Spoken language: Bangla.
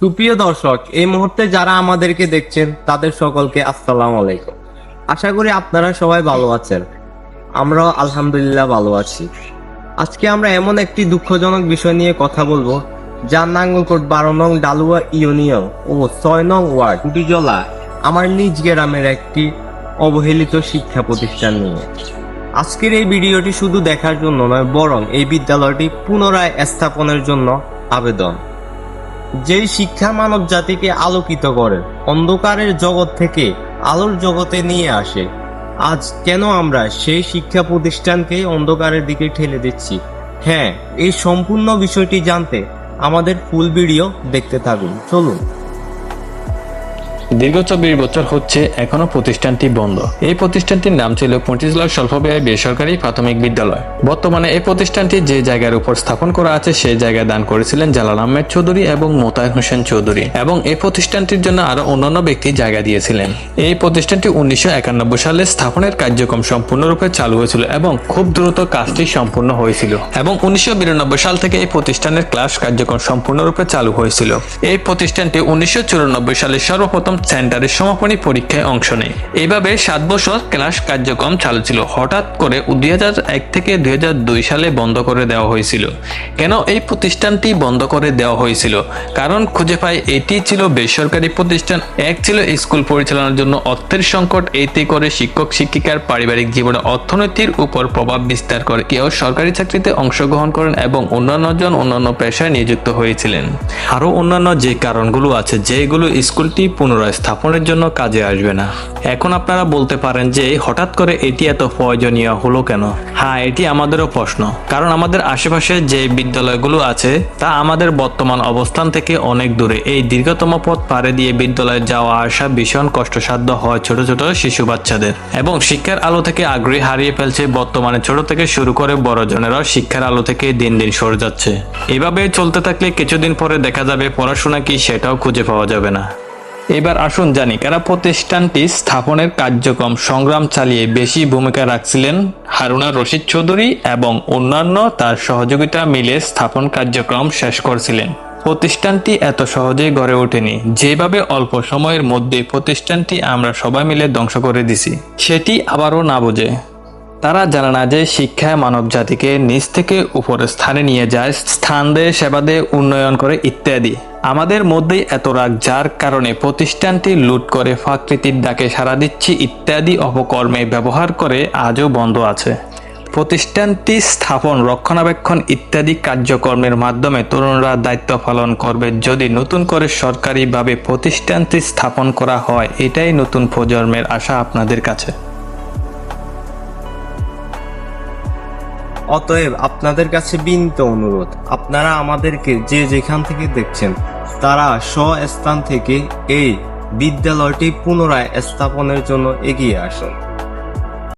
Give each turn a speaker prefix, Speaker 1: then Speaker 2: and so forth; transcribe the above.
Speaker 1: সুপ্রিয় দর্শক, এই মুহূর্তে যারা আমাদেরকে দেখছেন, তাদের সকলকে আসসালামু আলাইকুম। আশা করি আপনারা সবাই ভালো আছেন। আমরাও আলহামদুলিল্লাহ ভালো আছি। আজকে আমরা এমন একটি দুঃখজনক বিষয় নিয়ে কথা বলব, যার নাঙ্গলকোট বারো নং ডালুয়া ইউনিয়ন ও ছয় নং ওয়ার্ড কুটিজলা, আমার নিজ গ্রামের একটি অবহেলিত শিক্ষা প্রতিষ্ঠান নিয়ে। আজকের এই ভিডিওটি শুধু দেখার জন্য নয়, বরং এই বিদ্যালয়টি পুনরায় স্থাপনের জন্য আবেদন। যেই শিক্ষা মানব জাতিকে আলোকিত করে, অন্ধকারের জগৎ থেকে আলোর জগতে নিয়ে আসে। আজ কেন আমরা সেই শিক্ষা প্রতিষ্ঠানকে অন্ধকারের দিকে ঠেলে দিচ্ছি? হ্যাঁ এই সম্পূর্ণ বিষয়টি জানতে আমাদের ফুল ভিডিও দেখতে থাকুন। চলুন।
Speaker 2: দীর্ঘ চব্বিশ বছর হচ্ছে এখনও প্রতিষ্ঠানটি বন্ধ। এই প্রতিষ্ঠানটির নাম ছিল পঁচিশলাল স্বল্পব্যয় বেসরকারি প্রাথমিক বিদ্যালয়। বর্তমানে এই প্রতিষ্ঠানটি যে জায়গার উপর স্থাপন করা আছে, সেই জায়গায় দান করেছিলেন জালাল আহমেদ চৌধুরী এবং মোতায়েন হোসেন চৌধুরী এবং এই প্রতিষ্ঠানটির জন্য আরও অন্যান্য ব্যক্তি জায়গা দিয়েছিলেন। এই প্রতিষ্ঠানটি উনিশশো একানব্বই সালে স্থাপনের কার্যক্রম সম্পূর্ণরূপে চালু হয়েছিল এবং খুব দ্রুত কাজটি সম্পূর্ণ হয়েছিল এবং উনিশশো বিরানব্বই সাল থেকে এই প্রতিষ্ঠানের ক্লাস কার্যক্রম সম্পূর্ণরূপে চালু হয়েছিল। এই প্রতিষ্ঠানটি উনিশশো চুরানব্বই সালে সর্বপ্রথম সেন্টারের সমাপনী পরীক্ষায় অংশ নেয়। এইভাবে সাত বছর ক্লাস কার্যক্রম চালু ছিল। হঠাৎ করে দুই থেকে দু হাজার দুই সালে বন্ধ করে দেওয়া হয়েছিল। কেন এই প্রতিষ্ঠানটি বন্ধ করে দেওয়া হয়েছিল? কারণ খুঁজে পাই এটি ছিল বেসরকারি প্রতিষ্ঠান। এক ছিল স্কুল পরিচালনার জন্য অর্থের সংকট। এতে করে শিক্ষক, শিক্ষিকার পারিবারিক জীবনে অর্থনীতির উপর প্রভাব বিস্তার করে। কেউ সরকারি চাকরিতে অংশগ্রহণ করেন এবং অন্যান্য জন অন্যান্য পেশায় নিযুক্ত হয়েছিলেন। আরও অন্যান্য যে কারণগুলো আছে, যেগুলো স্কুলটি পুনরায় স্থাপনের জন্য কাজে আসবে না। এখন আপনারা বলতে পারেন যে, হঠাৎ করে এটি এত প্রয়োজনীয় হলো কেন? হ্যাঁ এটি আমাদেরও প্রশ্ন। কারণ আমাদের আশেপাশে যে বিদ্যালয়গুলো আছে, তা আমাদের বর্তমান অবস্থান থেকে অনেক দূরে। এই দীর্ঘতম পথ পাড়ে দিয়ে বিদ্যালয়ে যাওয়া আসা ভীষণ কষ্টসাধ্য হয় ছোট ছোট শিশু বাচ্চাদের। এবং শিক্ষার আলো থেকে আগ্রহী হারিয়ে ফেলছে বর্তমানে ছোট থেকে শুরু করে বড়জনেরাও শিক্ষার আলো থেকে দিন দিন সরে যাচ্ছে। এভাবে চলতে থাকলে কিছুদিন পরে দেখা যাবে পড়াশোনা কি সেটাও খুঁজে পাওয়া যাবে না। এবার আসুন জানি, কারা প্রতিষ্ঠানটি স্থাপনের কার্যক্রম সংগ্রাম চালিয়ে বেশি ভূমিকা রাখছিলেন? হারুনা রশিদ চৌধুরী এবং অন্যান্য তার সহযোগিতা মিলে স্থাপন কার্যক্রম শেষ করছিলেন। প্রতিষ্ঠানটি এত সহজেই গড়ে ওঠেনি। যেভাবে অল্প সময়ের মধ্যে প্রতিষ্ঠানটি আমরা সবাই মিলে ধ্বংস করে দিছি, সেটি আবারও না বোঝে। তারা জানে না যে শিক্ষায় মানব জাতিকে নিচ থেকে উপরের স্থানে নিয়ে যায়, স্থান দেয়, সেবা দেয়, উন্নয়ন করে ইত্যাদি। আমাদের মধ্যেই এত রাগ, যার কারণে প্রতিষ্ঠানটি লুট করে, ফাকৃতির ডাকে সাড়া দিচ্ছি ইত্যাদি অপকর্মে ব্যবহার করে আজও বন্ধ আছে। প্রতিষ্ঠানটি স্থাপন, রক্ষণাবেক্ষণ ইত্যাদি কার্যক্রমের মাধ্যমে তরুণরা দায়িত্ব পালন করবে। যদি নতুন করে সরকারিভাবে প্রতিষ্ঠানটি স্থাপন করা হয়, এটাই নতুন প্রজন্মের আশা আপনাদের কাছে।
Speaker 1: অতএব আপনাদের কাছে বিনীত অনুরোধ, আপনারা আমাদেরকে যে যেখান থেকে দেখছেন, তারা স্বস্থান থেকে এই বিদ্যালয়টি পুনরায় স্থাপনের জন্য এগিয়ে আসুন।